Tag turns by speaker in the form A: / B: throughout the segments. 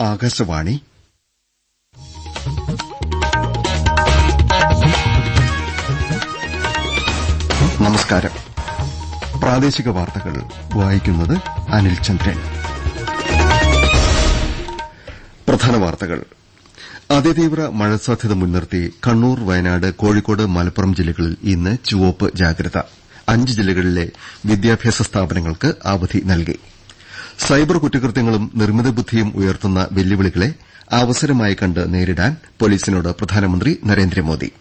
A: ആകാശവാണി. നമസ്കാരം. പ്രാദേശിക വാർത്തകൾ വായിക്കുന്നത് അനിൽ ചന്ദ്രൻ. പ്രധാന വാർത്തകൾ. അതിതീവ്ര മഴ സാധ്യത മുൻനിർത്തി കണ്ണൂർ വയനാട് കോഴിക്കോട് മലപ്പുറം ജില്ലകളിൽ ഇന്ന് ചുവപ്പ് ജാഗ്രത. അഞ്ച് ജില്ലകളിലെ വിദ്യാഭ്യാസ സ്ഥാപനങ്ങൾക്ക് അവധി നൽകി. സൈബർ കുറ്റകൃത്യങ്ങളും നിർമ്മിത ബുദ്ധിയും ഉയർത്തുന്ന വെല്ലുവിളികളെ അവസരമായി കണ്ട് നേരിടാൻ പോലീസിനോട് പ്രധാനമന്ത്രി നരേന്ദ്രമോദി.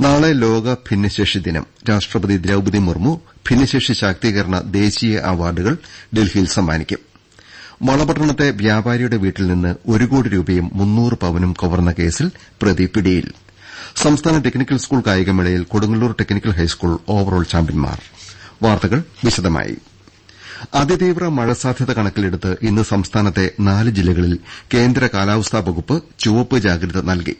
A: നാളെ ലോക ഭിന്നശേഷി ദിനം. രാഷ്ട്രപതി ദ്രൌപതി മുർമു ഭിന്നശേഷി ശാക്തീകരണ ദേശീയ അവാർഡുകൾ ഡൽഹിയിൽ സമ്മാനിക്കും. വളപട്ടണത്തെ വ്യാപാരിയുടെ വീട്ടിൽ നിന്ന് ഒരു കോടി രൂപയും മുന്നൂറ് പവനും കവർന്ന കേസിൽ പ്രതി പിടിയിൽ. സംസ്ഥാന technical school കായികമേളയിൽ Kodungallur technical high school overall ചാമ്പ്യൻമാർ വാർത്തകൾ വിശദമായി. അതിതീവ്ര മഴ സാധ്യത കണക്കിലെടുത്ത് ഇന്ന് സംസ്ഥാനത്തെ നാല് ജില്ലകളിൽ കേന്ദ്ര കാലാവസ്ഥാ വകുപ്പ് ചുവപ്പ് ജാഗ്രത നൽകി.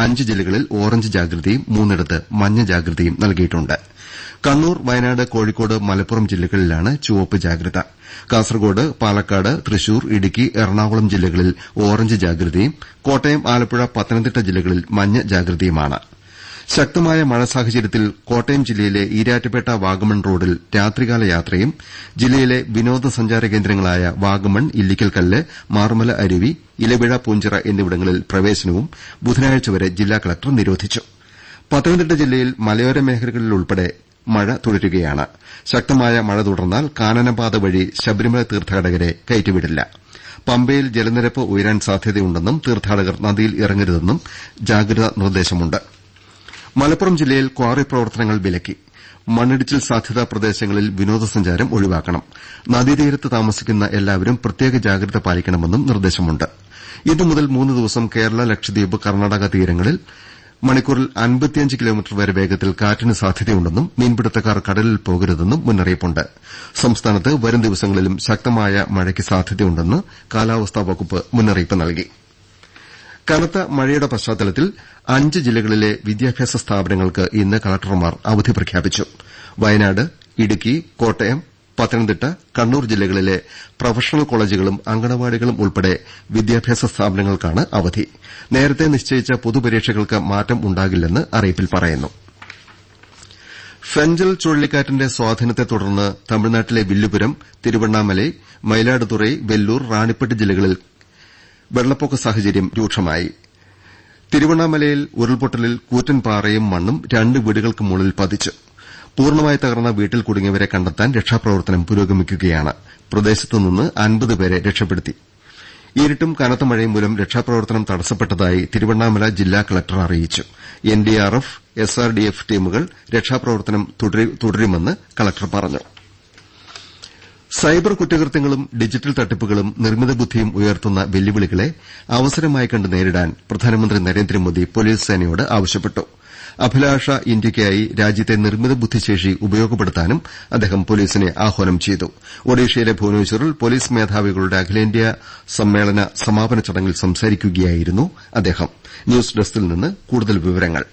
A: അഞ്ച് ജില്ലകളിൽ ഓറഞ്ച് ജാഗ്രതയും മൂന്നിടത്ത് മഞ്ഞ ജാഗ്രതയും നൽകിയിട്ടുണ്ട്. കണ്ണൂർ വയനാട് കോഴിക്കോട് മലപ്പുറം ജില്ലകളിലാണ് ചുവപ്പ് ജാഗ്രത. കാസർകോട് പാലക്കാട് തൃശൂർ ഇടുക്കി എറണാകുളം ജില്ലകളിൽ ഓറഞ്ച് ജാഗ്രതയും കോട്ടയം ആലപ്പുഴ പത്തനംതിട്ട ജില്ലകളിൽ മഞ്ഞ ജാഗ്രതയുമാണ്. ശക്തമായ മഴ സാഹചര്യത്തിൽ കോട്ടയം ജില്ലയിലെ ഈരാറ്റുപേട്ട വാഗമൺ റോഡിൽ രാത്രികാല യാത്രയും ജില്ലയിലെ വിനോദ സഞ്ചാര കേന്ദ്രങ്ങളായ വാഗമൺ ഇല്ലിക്കൽകല്ല് മാർമല അരുവി ഇലവിഴ പൂഞ്ചിറ എന്നിവിടങ്ങളിൽ പ്രവേശനവും ബുധനാഴ്ച വരെ ജില്ലാ കളക്ടർ നിരോധിച്ചു. പത്തനംതിട്ട ജില്ലയിൽ മലയോര മേഖലകളിലുൾപ്പെടെ മഴ തുടരുകയാണ്. ശക്തമായ മഴ തുടർന്നാൽ കാനനപാത വഴി ശബരിമല തീർത്ഥാടകരെ കയറ്റിവിടില്ല. പമ്പയിൽ ജലനിരപ്പ് ഉയരാൻ സാധ്യതയുണ്ടെന്നും തീർത്ഥാടകർ നദിയിൽ ഇറങ്ങരുതെന്നും ജാഗ്രതാ നിർദ്ദേശമുണ്ട്. മലപ്പുറം ജില്ലയിൽ ക്വാറി പ്രവർത്തനങ്ങൾ വിലക്കി. മണ്ണിടിച്ചിൽ സാധ്യതാ പ്രദേശങ്ങളിൽ വിനോദസഞ്ചാരം ഒഴിവാക്കണം. നദീതീരത്ത് താമസിക്കുന്ന എല്ലാവരും പ്രത്യേക ജാഗ്രത പാലിക്കണമെന്നും നിർദ്ദേശമുണ്ട്. ഇന്നുമുതൽ മൂന്ന് ദിവസം കേരള ലക്ഷദ്വീപ് കർണാടക തീരങ്ങളിൽ മണിക്കൂറിൽ അൻപത്തിയഞ്ച് കിലോമീറ്റർ വരെ വേഗത്തിൽ കാറ്റിന് സാധ്യതയുണ്ടെന്നും മീൻപിടുത്തക്കാർ കടലിൽ പോകരുതെന്നും മുന്നറിയിപ്പുണ്ട്. സംസ്ഥാനത്ത് വരും ദിവസങ്ങളിലും ശക്തമായ മഴയ്ക്ക് സാധ്യതയുണ്ടെന്ന് കാലാവസ്ഥാ വകുപ്പ് മുന്നറിയിപ്പ് നൽകി. കനത്ത മഴയുടെ പശ്ചാത്തലത്തിൽ അഞ്ച് ജില്ലകളിലെ വിദ്യാഭ്യാസ സ്ഥാപനങ്ങൾക്ക് ഇന്ന് കലക്ടർമാർ അവധി പ്രഖ്യാപിച്ചു. വയനാട് ഇടുക്കി കോട്ടയം പത്തനംതിട്ട കണ്ണൂർ ജില്ലകളിലെ പ്രൊഫഷണൽ കോളേജുകളും അങ്കണവാടികളും ഉൾപ്പെടെ വിദ്യാഭ്യാസ സ്ഥാപനങ്ങൾക്കാണ് അവധി. നേരത്തെ നിശ്ചയിച്ച പൊതുപരീക്ഷകൾക്ക് മാറ്റം ഉണ്ടാകില്ലെന്ന് അറിയിപ്പിൽ പറയുന്നു. ഫെഞ്ചൽ ചുഴലിക്കാറ്റിന്റെ സ്വാധീനത്തെ തുടർന്ന് തമിഴ്നാട്ടിലെ വില്ലുപുരം തിരുവണ്ണാമലൈ മയിലാടുതുറൈ വെല്ലൂർ റാണിപ്പേട്ട് ജില്ലകളിൽ വെള്ളപ്പൊക്ക സാഹചര്യം രൂക്ഷമായി. തിരുവണ്ണാമലയിൽ ഉരുൾപൊട്ടലിൽ കൂറ്റൻ പാറയും മണ്ണും രണ്ട് വീടുകൾക്ക് മുകളിൽ പതിച്ചു. പൂർണമായി തകർന്ന വീട്ടിൽ കുടുങ്ങിയവരെ കണ്ടെത്താൻ രക്ഷാപ്രവർത്തനം പുരോഗമിക്കുകയാണ്. പ്രദേശത്തുനിന്ന് അൻപത് പേരെ രക്ഷപ്പെടുത്തി. ഇരുട്ടും കനത്ത മഴയും മൂലം രക്ഷാപ്രവർത്തനം തടസ്സപ്പെട്ടതായി തിരുവണ്ണാമല ജില്ലാ കളക്ടർ അറിയിച്ചു. എൻഡിആർഎഫ് എസ്ആർഡിഎഫ് ടീമുകൾ രക്ഷാപ്രവർത്തനം തുടരുമെന്ന് കളക്ടർ പറഞ്ഞു. സൈബർ കുറ്റകൃത്യങ്ങളും ഡിജിറ്റൽ തട്ടിപ്പുകളും നിർമ്മിത ബുദ്ധിയും ഉയർത്തുന്ന വെല്ലുവിളികളെ അവസരമായി കണ്ട് നേരിടാൻ പ്രധാനമന്ത്രി നരേന്ദ്രമോദി പോലീസ് സേനയോട് ആവശ്യപ്പെട്ടു. അഭിലാഷ ഇന്ത്യയ്ക്കായി രാജ്യത്തെ നിർമ്മിത ബുദ്ധിശേഷി ഉപയോഗപ്പെടുത്താനും അദ്ദേഹം പോലീസിനെ ആഹ്വാനം ചെയ്തു. ഒഡീഷയിലെ ഭുവനേശ്വറിൽ പോലീസ് മേധാവികളുടെ അഖിലേന്ത്യാ സമ്മേളന സമാപന ചടങ്ങിൽ സംസാരിക്കുകയായിരുന്നു അദ്ദേഹം. ന്യൂസ് ഡെസ്കിൽ നിന്ന് കൂടുതൽ വിവരങ്ങൾ.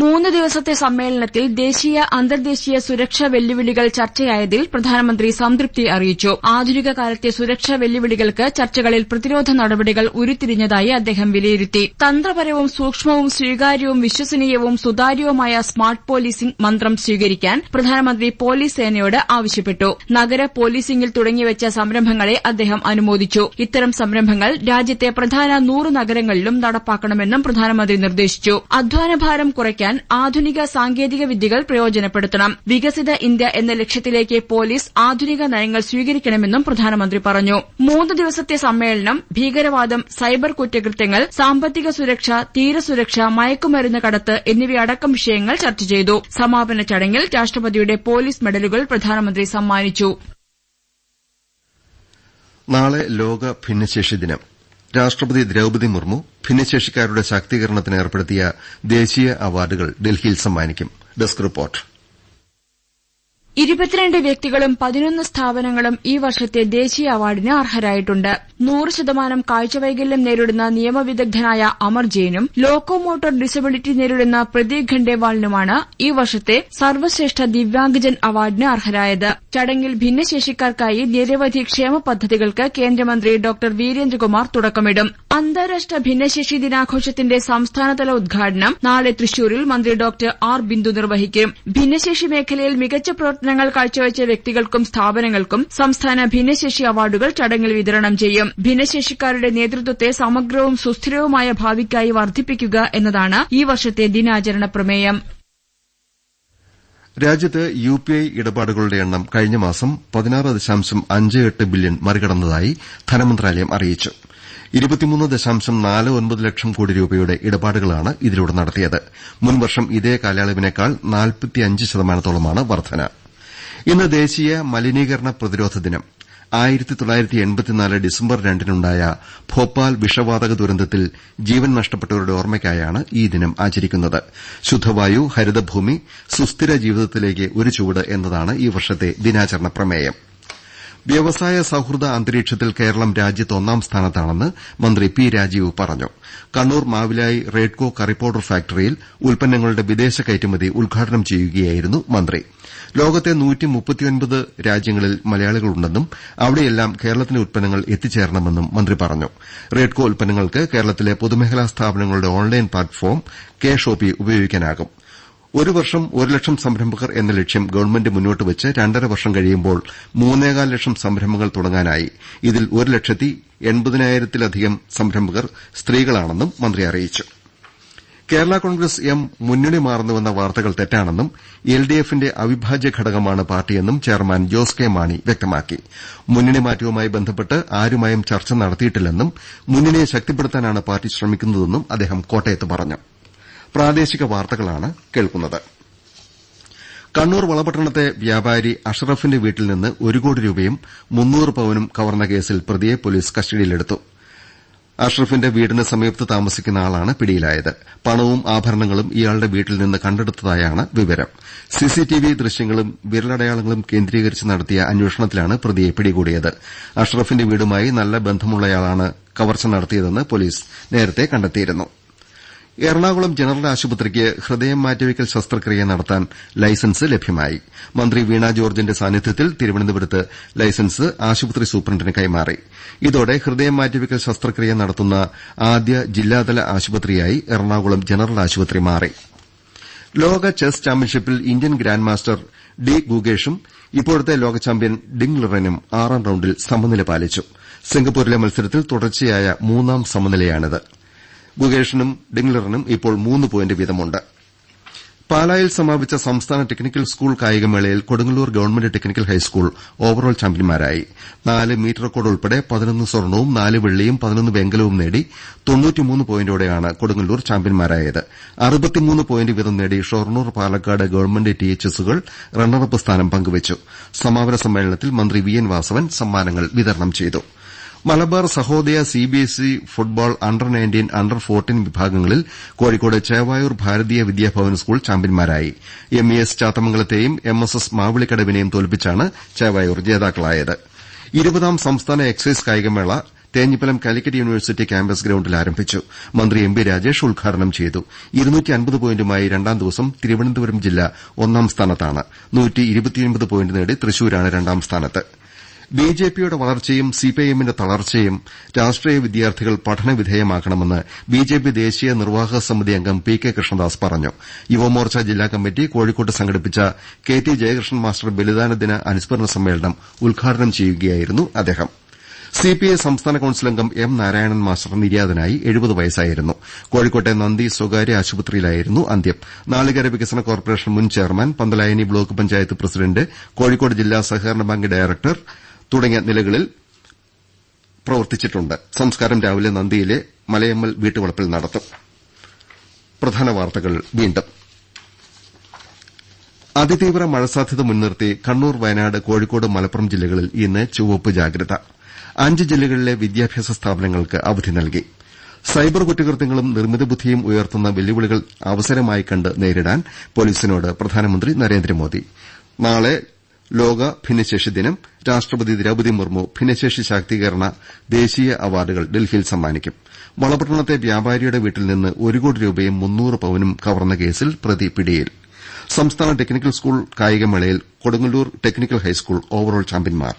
B: മൂന്ന് ദിവസത്തെ സമ്മേളനത്തിൽ ദേശീയ അന്തർദേശീയ സുരക്ഷാ വെല്ലുവിളികൾ ചർച്ചയായതിൽ പ്രധാനമന്ത്രി സംതൃപ്തി അറിയിച്ചു. ആധുനിക കാലത്തെ സുരക്ഷാ വെല്ലുവിളികൾക്ക് ചർച്ചകളിൽ പ്രതിരോധ നടപടികൾ ഉരുത്തിരിഞ്ഞതായി അദ്ദേഹം വിലയിരുത്തി. തന്ത്രപരവും സൂക്ഷ്മവും സ്വീകാര്യവും വിശ്വസനീയവും സുതാര്യവുമായ സ്മാർട്ട് പോലീസിംഗ് മന്ത്രം സ്വീകരിക്കാൻ പ്രധാനമന്ത്രി പോലീസ് സേനയോട് ആവശ്യപ്പെട്ടു. നഗര പോലീസിംഗിൽ തുടങ്ങിവച്ച സംരംഭങ്ങളെ അദ്ദേഹം അനുമോദിച്ചു. ഇത്തരം സംരംഭങ്ങൾ രാജ്യത്തെ പ്രധാന നൂറ് നഗരങ്ങളിലും നടപ്പാക്കണമെന്നും പ്രധാനമന്ത്രി നിർദ്ദേശിച്ചു. അധ്വാനഭാരം കുറയ്ക്കാൻ ആധുനിക സാങ്കേതിക വിദ്യകൾ പ്രയോജനപ്പെടുത്തണം. വികസിത ഇന്ത്യ എന്ന ലക്ഷ്യത്തിലേക്ക് പോലീസ് ആധുനിക നയങ്ങൾ സ്വീകരിക്കണമെന്നും പ്രധാനമന്ത്രി പറഞ്ഞു. മൂന്ന് ദിവസത്തെ സമ്മേളനം ഭീകരവാദം സൈബർ കുറ്റകൃത്യങ്ങൾ സാമ്പത്തിക സുരക്ഷ തീരസുരക്ഷ മയക്കുമരുന്ന് കടത്ത് എന്നിവയടക്കം വിഷയങ്ങൾ ചർച്ച ചെയ്തു. സമാപന ചടങ്ങിൽ രാഷ്ട്രപതിയുടെ പോലീസ് മെഡലുകൾ പ്രധാനമന്ത്രി സമ്മാനിച്ചു.
A: നാളെ ലോക ഭിന്നശേഷി ദിനം. രാഷ്ട്രപതി ദ്രൌപതി മുർമു ഭിന്നശേഷിക്കാരുടെ ശാക്തീകരണത്തിന് ഏർപ്പെടുത്തിയ ദേശീയ അവാർഡുകൾ ഡൽഹിയിൽ സമ്മാനിക്കും. Desk report.
B: ഇരുപത്തിരണ്ട് വ്യക്തികളും പതിനൊന്ന് സ്ഥാപനങ്ങളും ഈ വർഷത്തെ ദേശീയ അവാർഡിന് അർഹരായിട്ടുണ്ട്. നൂറ് ശതമാനം കാഴ്ചവൈകല്യം നേരിടുന്ന നിയമവിദഗ്ധനായ അമർ ജെയിനും ലോക്കോമോട്ടോർ ഡിസബിലിറ്റി നേരിടുന്ന പ്രദീപ് ഖണ്ഡേവാളിനുമാണ് ഈ വർഷത്തെ സർവശ്രേഷ്ഠ ദിവ്യാംഗജൻ അവാർഡിന് അർഹരായത്. ചടങ്ങിൽ ഭിന്നശേഷിക്കാർക്കായി നിരവധി ക്ഷേമ പദ്ധതികൾക്ക് കേന്ദ്രമന്ത്രി ഡോക്ടർ വീരേന്ദ്രകുമാർ തുടക്കമിടും. അന്താരാഷ്ട്ര ഭിന്നശേഷി ദിനാഘോഷത്തിന്റെ സംസ്ഥാനതല ഉദ്ഘാടനം നാളെ തൃശൂരിൽ മന്ത്രി ഡോക്ടർ ആർ. ബിന്ദു നിർവഹിക്കും. ഭിന്നശേഷി മേഖലയിൽ മികച്ച പ്രവർത്തനങ്ങൾ കാഴ്ചവെച്ച വ്യക്തികൾക്കും സ്ഥാപനങ്ങൾക്കും സംസ്ഥാന ഭിന്നശേഷി അവാർഡുകൾ ചടങ്ങിൽ വിതരണം ചെയ്യും. ഭിന്നശേഷിക്കാരുടെ നേതൃത്വത്തെ സമഗ്രവും സുസ്ഥിരവുമായ ഭാവിക്കായി വർദ്ധിപ്പിക്കുക എന്നതാണ് ഈ വർഷത്തെ ദിനാചരണ പ്രമേയം.
A: രാജ്യത്ത് യു പി ഐ ഇടപാടുകളുടെ എണ്ണം കഴിഞ്ഞ മാസം പതിനാറ് ദശാംശം അഞ്ച് എട്ട് ബില്യൺ മറികടന്നതായി ധനമന്ത്രാലയം അറിയിച്ചു. ഇരുപത്തിമൂന്ന് ദശാംശം നാല് ഒൻപത് ലക്ഷം കോടി രൂപയുടെ ഇടപാടുകളാണ് ഇതിലൂടെ നടത്തിയത്. മുൻവർഷം ഇതേ കാലയളവിനേക്കാൾ നാൽപ്പത്തിയഞ്ച് ശതമാനത്തോളമാണ് വർധന. ഇന്ന് ദേശീയ മലിനീകരണ പ്രതിരോധ ദിനം. ഡിസംബർ രണ്ടിനുണ്ടായ ഭോപ്പാൽ വിഷവാതക ദുരന്തത്തിൽ ജീവൻ നഷ്ടപ്പെട്ടവരുടെ ഓർമ്മയ്ക്കായാണ് ഈ ദിനം ആചരിക്കുന്നത്. ശുദ്ധവായു ഹരിതഭൂമി സുസ്ഥിര ജീവിതത്തിലേക്ക് ഒരു ചുവട് എന്നതാണ് ഈ വർഷത്തെ ദിനാചരണ പ്രമേയം. വ്യവസായ സൌഹൃദ അന്തരീക്ഷത്തിൽ കേരളം രാജ്യത്ത് ഒന്നാം സ്ഥാനത്താണെന്ന് മന്ത്രി പി രാജീവ് പറഞ്ഞു. കണ്ണൂർ മാവിലായി റെയ്ഡ്കോ കറി പൌഡർ ഫാക്ടറിയിൽ ഉൽപ്പന്നങ്ങളുടെ വിദേശ കയറ്റുമതി ഉദ്ഘാടനം ചെയ്യുകയായിരുന്നു മന്ത്രി. ലോകത്തെ രാജ്യങ്ങളിൽ മലയാളികളുണ്ടെന്നും അവിടെയെല്ലാം കേരളത്തിന്റെ ഉൽപ്പന്നങ്ങൾ എത്തിച്ചേരണമെന്നും മന്ത്രി പറഞ്ഞു. റെയ്ഡ്കോ ഉൽപ്പന്നങ്ങൾക്ക് കേരളത്തിലെ പൊതുമേഖലാ സ്ഥാപനങ്ങളുടെ ഓൺലൈൻ പ്ലാറ്റ്ഫോം കെ ഷോപ്പി ഉപയോഗിക്കാനാകും. ഒരു വർഷം ഒരു ലക്ഷം സംരംഭകർ എന്ന ലക്ഷ്യം ഗവൺമെന്റ് മുന്നോട്ട് വെച്ച് രണ്ടര വർഷം കഴിയുമ്പോൾ മൂന്നേകാൽ ലക്ഷം സംരംഭങ്ങൾ തുടങ്ങാനായി. ഇതിൽ ഒരു ലക്ഷത്തി എൺപതിനായിരത്തിലധികം സംരംഭകർ സ്ത്രീകളാണെന്നും മന്ത്രി അറിയിച്ചു. കേരള കോൺഗ്രസ് എം മുന്നണി മാറുന്നുവെന്ന വാർത്തകൾ തെറ്റാണെന്നും എൽഡിഎഫിന്റെ അവിഭാജ്യ ഘടകമാണ് പാർട്ടിയെന്നും ചെയർമാൻ ജോസ് കെ മാണി വ്യക്തമാക്കി. മുന്നണി മാറ്റവുമായി ബന്ധപ്പെട്ട് ആരുമായും ചർച്ച നടത്തിയിട്ടില്ലെന്നും മുന്നണിയെ ശക്തിപ്പെടുത്താനാണ് പാർട്ടി ശ്രമിക്കുന്നതെന്നും അദ്ദേഹം കോട്ടയത്ത് പറഞ്ഞു. കേൾക്കുന്നത്. കണ്ണൂർ വളപട്ടണത്തെ വ്യാപാരി അഷ്റഫിന്റെ വീട്ടിൽ നിന്ന് ഒരു കോടി രൂപയും മുന്നൂറ് പവനും കവർന്ന കേസിൽ പ്രതിയെ പോലീസ് കസ്റ്റഡിയിലെടുത്തു. അഷ്റഫിന്റെ വീടിന് സമീപത്ത് താമസിക്കുന്ന ആളാണ് പിടിയിലായത്. പണവും ആഭരണങ്ങളും ഇയാളുടെ വീട്ടിൽ നിന്ന് കണ്ടെടുത്തതായാണ് വിവരം. സിസിടിവി ദൃശ്യങ്ങളും വിരലടയാളങ്ങളും കേന്ദ്രീകരിച്ച് നടത്തിയ അന്വേഷണത്തിലാണ് പ്രതിയെ പിടികൂടിയത്. അഷ്റഫിന്റെ വീടുമായി നല്ല ബന്ധമുള്ളയാളാണ് കവർച്ച നടത്തിയതെന്ന് പോലീസ് നേരത്തെ കണ്ടെത്തിയിരുന്നു. എറണാകുളം ജനറൽ ആശുപത്രിക്ക് ഹൃദയം മാറ്റിവെക്കൽ ശസ്ത്രക്രിയ നടത്താൻ ലൈസൻസ് ലഭ്യമായി. മന്ത്രി വീണ ജോർജിന്റെ സാന്നിധ്യത്തിൽ തിരുവനന്തപുരത്ത് ലൈസൻസ് ആശുപത്രി സൂപ്രണ്ടിന് കൈമാറി. ഇതോടെ ഹൃദയം മാറ്റിവെക്കൽ ശസ്ത്രക്രിയ നടത്തുന്ന ആദ്യ ജില്ലാതല ആശുപത്രിയായി എറണാകുളം ജനറൽ ആശുപത്രി മാറി. ലോക ചെസ് ചാമ്പ്യൻഷിപ്പിൽ ഇന്ത്യൻ ഗ്രാൻഡ് മാസ്റ്റർ ഡി ഗുഗേഷും ഇപ്പോഴത്തെ ലോക ചാമ്പ്യൻ ഡിങ് ലിറനും ആറാം റൌണ്ടിൽ സമനില പാലിച്ചു. സിംഗപ്പൂരിലെ മത്സരത്തിൽ തുടർച്ചയായ മൂന്നാം സമനിലയാണിത്. ഗുഗേഷിനും ഡിംഗ്ലറിനും ഇപ്പോൾ മൂന്ന് പോയിന്റ് വീതമുണ്ട്. പാലായിൽ സമാപിച്ച സംസ്ഥാന technical school കായികമേളയിൽ Kodungallur government technical high school overall ചാമ്പ്യൻമാരായി നാല് മീറ്റർ റെക്കോർഡ് ഉൾപ്പെടെ പതിനൊന്ന് സ്വർണവും നാല് വെള്ളിയും പതിനൊന്ന് വെങ്കലവും നേടി പോയിന്റോടെയാണ് കൊടുങ്ങല്ലൂർ ചാമ്പ്യൻമാരായത് പോയിന്റ് വീതം നേടി ഷൊർണൂർ പാലക്കാട് ഗവൺമെന്റ് ടിഎച്ച്എസുകൾ റണ്ണറപ്പ് സ്ഥാനം പങ്കുവച്ചു. സമാപന സമ്മേളനത്തിൽ മന്ത്രി വി എൻ വാസവൻ സമ്മാനങ്ങൾ വിതരണം ചെയ്തു. Malabar Sahodaya CBSE football under nineteen under fourteen വിഭാഗങ്ങളിൽ കോഴിക്കോട് ചേവായൂർ ഭാരതീയ വിദ്യാഭവൻ സ്കൂൾ ചാമ്പ്യൻമാരായി എം ഇ എസ് ചാത്തമംഗലത്തെയും എം എസ് എസ് മാവിളിക്കടവിനെയും തോൽപ്പിച്ചാണ് ചേവായൂർ ജേതാക്കളായത്. ഇരുപതാം സംസ്ഥാന എക്സൈസ് കായികമേള തേഞ്ഞിപ്പലം കാലിക്കറ്റ് യൂണിവേഴ്സിറ്റി ക്യാമ്പസ് ഗ്രൌണ്ടിൽ ആരംഭിച്ചു. മന്ത്രി എം ബി രാജേഷ് ഉദ്ഘാടനം ചെയ്തു. പോയിന്റുമായി രണ്ടാം ദിവസം തിരുവനന്തപുരം ജില്ല ഒന്നാം സ്ഥാനത്താണ്. പോയിന്റ് നേടി തൃശൂരാണ് രണ്ടാം സ്ഥാനത്ത്. ബിജെപിയുടെ വളർച്ചയും സിപിഐഎമ്മിന്റെ തളർച്ചയും രാഷ്ട്രീയ വിദ്യാർത്ഥികൾ പഠനവിധേയമാക്കണമെന്ന് ബിജെപി ദേശീയ നിർവാഹക സമിതി അംഗം പി കെ കൃഷ്ണദാസ് പറഞ്ഞു. യുവമോർച്ച ജില്ലാ കമ്മിറ്റി കോഴിക്കോട്ട് സംഘടിപ്പിച്ച കെ ടി ജയകൃഷ്ണൻ മാസ്റ്റർ ബലിദാന ദിന അനുസ്മരണ സമ്മേളനം ഉദ്ഘാടനം ചെയ്യുകയായിരുന്നു അദ്ദേഹം. സിപിഐ സംസ്ഥാന കൌൺസിൽ അംഗം എം നാരായണൻ മാസ്റ്റർ നിര്യാതനായി എഴുപത് വയസ്സായിരുന്നു. കോഴിക്കോട്ടെ നന്ദി സ്വകാര്യ ആശുപത്രിയിലായിരുന്നു അന്ത്യം. നാളികേര വികസന കോർപ്പറേഷൻ മുൻ chairman Panthalayani block panchayat president Kozhikode ജില്ലാ സഹകരണ ബാങ്ക് ഡയറക്ടർ തുടങ്ങിയ നിലകളിൽ പ്രവർത്തിച്ചിട്ടുണ്ട്. സംസ്കാരം രാവിലെ നന്ദിയിലെ മലയമ്മൽ വീട്ടുവളപ്പിൽ നടത്തും. അതിതീവ്ര മഴ സാധ്യത മുൻനിർത്തി കണ്ണൂർ വയനാട് കോഴിക്കോട് മലപ്പുറം ജില്ലകളിൽ ഇന്ന് ചുവപ്പ് ജാഗ്രത. അഞ്ച് ജില്ലകളിലെ വിദ്യാഭ്യാസ സ്ഥാപനങ്ങൾക്ക് അവധി നൽകി. സൈബർ കുറ്റകൃത്യങ്ങളും നിർമ്മിത ബുദ്ധിയും ഉയർത്തുന്ന വെല്ലുവിളികൾ അവസരമായി കണ്ട് നേരിടാൻ പോലീസിനോട് പ്രധാനമന്ത്രി നരേന്ദ്രമോദി. നാളെ ലോക ഭിന്നശേഷി ദിനം രാഷ്ട്രപതി ദ്രൌപതി മുർമു ഭിന്നശേഷി ശാക്തീകരണ ദേശീയ അവാർഡുകൾ ഡൽഹിയിൽ സമ്മാനിക്കും. വളപട്ടണത്തെ വ്യാപാരിയുടെ വീട്ടിൽ നിന്ന് ഒരു കോടി രൂപയും മുന്നൂറ് പവനും കവർന്ന കേസിൽ പ്രതി പിടിയിൽ. സംസ്ഥാന technical school കായികമേളയിൽ Kodungallur technical high school overall ചാമ്പ്യൻമാർ